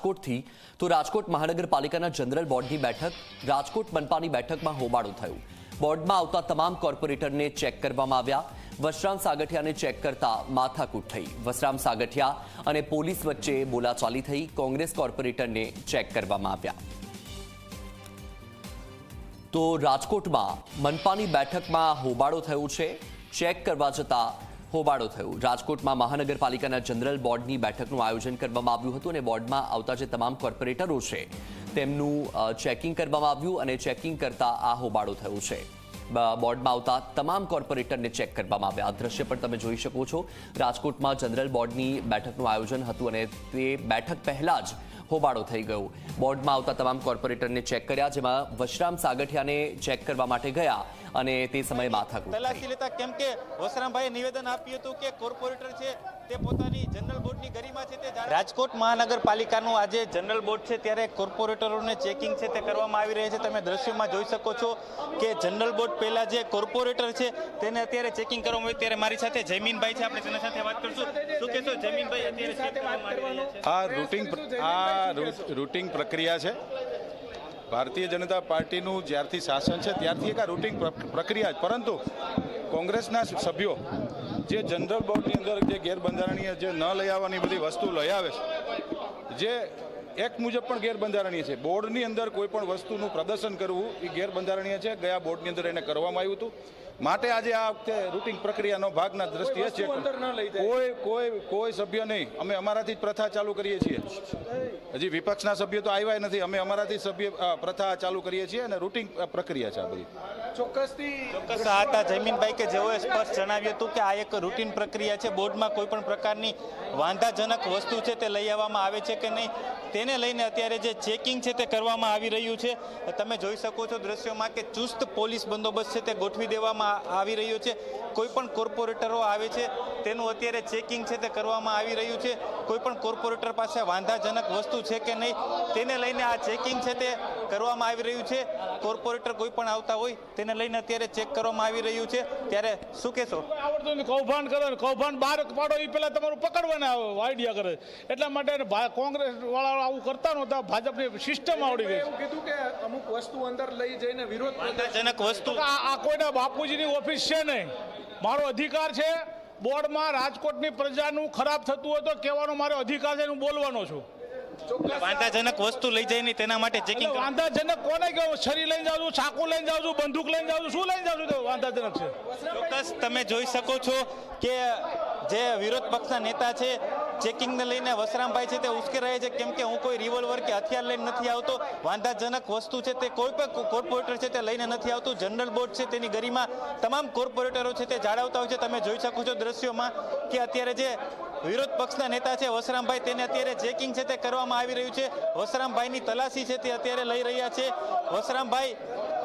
રાજકોટથી, તો રાજકોટ મહાનગરપાલિકાના જનરલ બોર્ડની બેઠક, રાજકોટ મનપાની બેઠકમાં હોબાળો થયું. બોર્ડમાં આવતા તમામ કોર્પોરેટરને ચેક કરવામાં આવ્યા. વસરામ સાગઠિયાને ચેક કરતા માથાકૂટ થઈ. વસરામ સાગઠિયા અને પોલીસ વચ્ચે બોલાચાલી થઈ. કોંગ્રેસ કોર્પોરેટરને ચેક કરવામાં આવ્યા. તો રાજકોટમાં મનપાની બેઠકમાં હોબાળો થયો છે. ચેક કરવા જતા હોબાળો થયો. રાજકોટમાં મહાનગરપાલિકાના જનરલ બોર્ડની બેઠકનું આયોજન કરવામાં આવ્યું હતું અને બોર્ડમાં આવતા જે તમામ કોર્પોરેટરો છે, તેમનું ચેકિંગ કરવામાં આવ્યું અને ચેકિંગ કરતા આ હોબાળો થયો છે. બોર્ડમાં આવતા તમામ કોર્પોરેટરને ચેક કરવામાં આવ્યા. આ દ્રશ્ય પણ તમે જોઈ શકો છો. રાજકોટમાં જનરલ બોર્ડની બેઠકનું આયોજન હતું અને તે બેઠક પહેલાં જ હોબાળો થઈ ગયો. બોર્ડમાં આવતા તમામ કોર્પોરેટરને ચેક કર્યા, જેમાં વશરામ સાગઠિયાને ચેક કરવા માટે ગયા અને તે સમયે માથાકૂટ તલાશી લેતા કેમ કે વસરામભાઈએ નિવેદન આપ્યું હતું કે કોર્પોરેટર છે તે પોતાની જનરલ બોર્ડની ગરિમા છે તે રાજકોટ મહાનગરપાલિકાનું આજે જનરલ બોર્ડ છે ત્યારે કોર્પોરેટરોને ચેકિંગ છે તે કરવામાં આવી રહી છે. તમે દ્રશ્યમાં જોઈ શકો છો કે જનરલ બોર્ડ પહેલાં જે કોર્પોરેટર છે તેને અત્યારે ચેકિંગ કરવામાં આવ્યું ત્યારે મારી સાથે જયમીનભાઈ છે. આપણે તેના સાથે વાત કરશું. શું કહેશો? જયમીનભાઈ અત્યારે આ રૂટિંગ આ રૂ- રૂટિંગ પ્રક્રિયા છે. ભારતીય જનતા પાર્ટીનું જ્યારથી શાસન છે, ત્યારથી એક આ રૂટિંગ પ્ર- પ્રક્રિયા પરંતુ કોંગ્રેસના સભ્યો જે જનરલ બોર્ડની અંદર જે ગેરબંધારણીય જે ન લઈ આવવાની બધી વસ્તુ લઈ આવે છે, જે એક મુજબ પણ ગેરબંધારણીય છે. બોર્ડની અંદર કોઈ પણ વસ્તુનું પ્રદર્શન કરવું એ ગેરબંધારણીય છે. ગયા બોર્ડની અંદર એને કરવામાં આવ્યું હતું. માટે આજે આ વખતે રૂટિંગ પ્રક્રિયાનો ભાગના દ્રષ્ટિએ છે કોઈ કોઈ કોઈ સભ્ય નહીં. અમે અમારાથી જ પ્રથા ચાલુ કરીએ છીએ. હજી વિપક્ષના સભ્યો તો આવ્યા નથી. અમે અમારાથી સભ્ય પ્રથા ચાલુ કરીએ છીએ અને રૂટિંગ પ્રક્રિયા છે આ બધી. ચોક્કસ આ હતા જયમીનભાઈ કે જેઓએ સ્પષ્ટ જણાવ્યું હતું કે આ એક રૂટિન પ્રક્રિયા છે. બોર્ડમાં કોઈ પણ પ્રકારની વાંધાજનક વસ્તુ છે તે લઈ આવવામાં આવે છે કે નહીં તેને લઈને અત્યારે જે ચેકિંગ છે તે કરવામાં આવી રહ્યું છે. તમે જોઈ શકો છો દ્રશ્યોમાં કે ચુસ્ત પોલીસ બંદોબસ્ત છે તે ગોઠવી દેવામાં આવી રહ્યું છે. કોઈ પણ કોર્પોરેટરો આવે છે તેનું અત્યારે ચેકિંગ છે તે કરવામાં આવી રહ્યું છે. કોઈ પણ કોર્પોરેટર પાસે વાંધાજનક વસ્તુ છે કે નહીં તેને લઈને આ ચેકિંગ છે તે કરવામાં આવી રહ્યું છે. કોર્પોરેટર કોઈ પણ આવતા હોય તેને લઈને અત્યારે ચેક કરવામાં આવી રહ્યું છે. ત્યારે શું કહેશો? આવડતું કૌભાંડ કરો કૌભાંડ બહાર પાડો એ પહેલાં તમારું પકડવાને આઈડિયા કરે. એટલા માટે કોંગ્રેસ વાળા આવું કરતા નહોતા ભાજપની સિસ્ટમ આવડી ગઈ. એવું કીધું કે અમુક વસ્તુ અંદર લઈ જઈને વિરોધ વાંધાજનક વસ્તુ. આ કોઈના કોઈના બાપુજીની ઓફિસ છે નહીં. મારો અધિકાર છે બોર્ડમાં રાજકોટની પ્રજાનું ખરાબ થતું હોય તો કહેવાનો મારો અધિકાર છે હું બોલવાનો છું. વાંધાજનક વસ્તુ લઈ જઈને તેના માટે ચેકિંગ વાંધાજનક કોને કેવું છરી લઈને જાઉં છું ચાકુ લઈને જાઉં છું બંદૂક લઈને જાઉં છું શું લઈને જાઉં છું તો વાંધાજનક છે. ચોક્કસ તમે જોઈ શકો છો કે જે વિરોધ પક્ષના નેતા છે ચેકિંગને લઈને વસરામભાઈ છે તે ઉશ્કેર રહે છે કેમ કે હું કોઈ રિવોલ્વર કે હથિયાર લઈને નથી આવતો. વાંધાજનક વસ્તુ છે તે કોઈ પણ કોર્પોરેટર છે તે લઈને નથી આવતું. જનરલ બોર્ડ છે તેની ગરિમા તમામ કોર્પોરેટરો છે તે જાળવતા હોય છે. તમે જોઈ શકો છો દ્રશ્યોમાં કે અત્યારે જે વિરોધ પક્ષના નેતા છે વસરામભાઈ તેને અત્યારે ચેકિંગ છે તે કરવામાં આવી રહ્યું છે. વસરામભાઈની તલાશી છે તે અત્યારે લઈ રહ્યા છે. વસરામભાઈ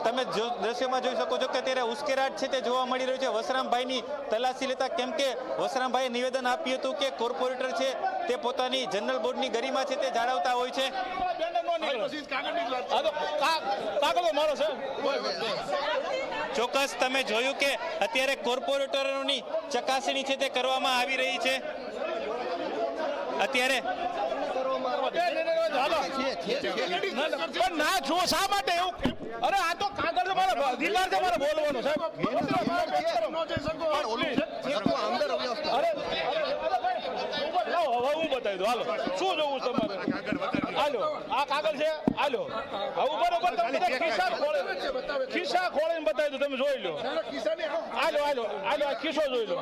તમે જો દ્રશ્યમાં જોઈ શકો છો કે અત્યારે ઉશ્કેરાટ છે તે જોવા મળી રહ્યું છે. વસરામભાઈની તલાશી લેતા કેમ કે વસરામભાઈએ નિવેદન આપ્યું હતું કે કોર્પોરેટર છે તે પોતાની જનરલ બોર્ડની ગરિમા છે તે જાળવતા હોય છે. ચોક્કસ તમે જોયું કે અત્યારે કોર્પોરેટરોની ચકાસણી છે તે કરવામાં આવી રહી છે. અત્યારે ના, ના, પણ ના છો શા માટે એવું? અરે અધિકાર છે મારે બોલવાનો સાહેબ હવે હું બતાવી દઉં. હાલો. શું જોવું તમારે? હાલો. આ કાગળ છે? હાલો. ઉપર ઉપર તમે ખિસ્સા ખોલે ખિસ્સા ખોળીને બતાવી દો તમે જોઈ લો. હાલો હાલો હાલો આ ખિસ્સો જોઈ લો.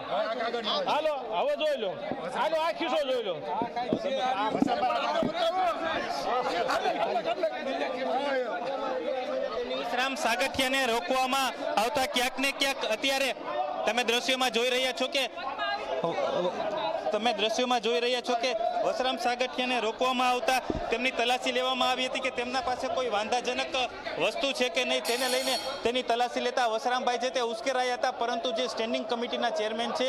હાલો હવે જોઈ લો. હાલો આ ખિસ્સો જોઈ લો. વિશ્રામ સાગઠિયાને રોકવામાં આવતા ક્યાંક ને ક્યાંક અત્યારે તમે દ્રશ્યોમાં જોઈ રહ્યા છો કે તમે દ્રશ્યોમાં જોઈ રહ્યા છો કે વસરામ સાગઠિયાને રોકવામાં આવતા તેમની તલાશી લેવામાં આવી હતી કે તેમના પાસે કોઈ વાંધાજનક વસ્તુ છે કે નહીં તેને લઈને તેની તલાશી લેતા વસરામભાઈ છે તે ઉશ્કેરાયા હતા, પરંતુ જે સ્ટેન્ડિંગ કમિટીના ચેરમેન છે,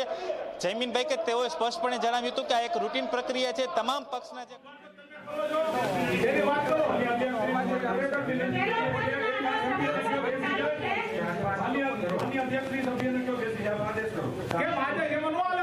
જયમીનભાઈ કે તેઓએ સ્પષ્ટપણે જણાવ્યું હતું કે આ એક રૂટીન પ્રક્રિયા છે. તમામ પક્ષના જે કેમ આજે એમાં ન હાલે ભાઈ હું પેટા પ્રશ્ન પૂછવાનો મારો અધિકાર છે સર. કયો બેસી પણ આદેશ કરો કેમ આજે ભાઈ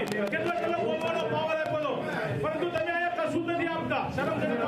નથી કેટલો કેટલો બોલવાનો પાવર આપેલો પરંતુ તમે અહીંયા કશું નથી આપતા શરમ કરી